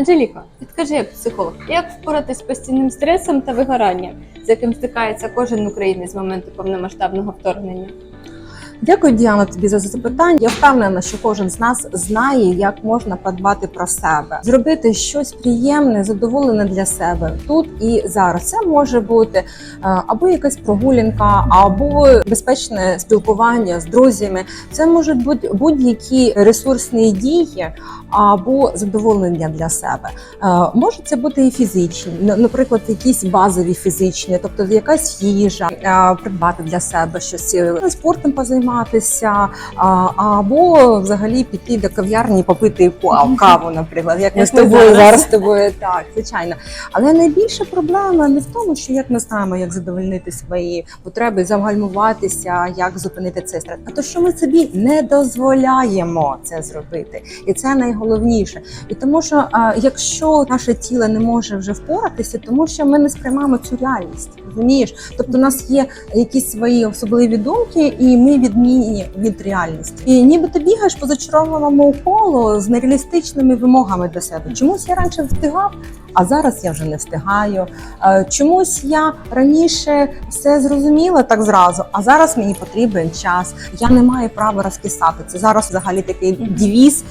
Анжеліка, підкажи як психолог, як впоратись з постійним стресом та вигоранням, з яким стикається кожен українець з моменту повномасштабного вторгнення? Дякую, Діана, тобі за запитання. Я впевнена, що кожен з нас знає, як можна подбати про себе, зробити щось приємне, задоволене для себе тут і зараз. Це може бути е, або якась прогулянка, або безпечне спілкування з друзями. Це можуть бути будь-які ресурсні дії або задоволення для себе. Е, Може це бути і фізичні, наприклад, якісь базові фізичні, тобто якась їжа, е, придбати для себе щось спортом позайматися, а, або взагалі піти до кав'ярні попити каву, наприклад, як ми з тобою зараз. з тобою. Так, звичайно. Але найбільша проблема не в тому, що як ми знаємо, як задовольнити свої потреби, загальмуватися, як зупинити цей стрес, а то, що ми собі не дозволяємо це зробити, і це найголовніше. І тому, що якщо наше тіло не може вже впоратися, тому що ми не сприймаємо цю реальність, розумієш? Тобто, у нас є якісь свої особливі думки, і ми відмінні від реальності. І ніби ти бігаєш по зачарованому колу з нереалістичними вимогами до себе. Чомусь я раніше встигав, а зараз я вже не встигаю. Е, Чомусь я раніше все зрозуміла так зразу, а зараз мені потрібен час. Я не маю права розкисати. Це зараз взагалі такий дівіз.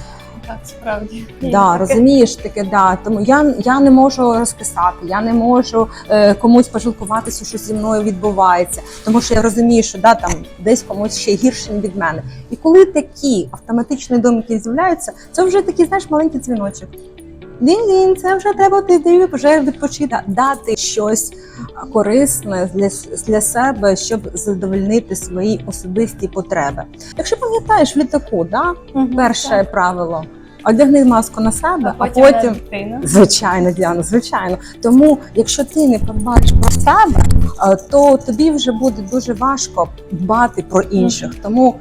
Так, справді. Да, розумієш таке, да. Тому я, я не можу розписати, я не можу е, комусь пожалкуватися, що зі мною відбувається, тому що я розумію, що да, там десь комусь ще гірше від мене. І коли такі автоматичні думки з'являються, це вже такий, знаєш, маленький дзвіночок. Дін-дін, це вже треба ти вже відпочити, дати щось корисне для, для себе, щоб задовольнити свої особисті потреби. Якщо пам'ятаєш літаку, да, Мгм, перше так. правило. Одягни маску на себе, а потім, потім, на звичайно, Діана, звичайно. Тому, якщо ти не подбаєш про себе, е, то тобі вже буде дуже важко дбати про інших. Тому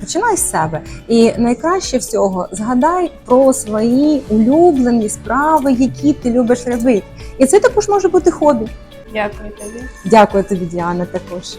починай з себе. І найкраще всього згадай про свої улюблені справи, які ти любиш робити. І це також може бути хобі. Дякую тобі. Дякую тобі, Діана, також.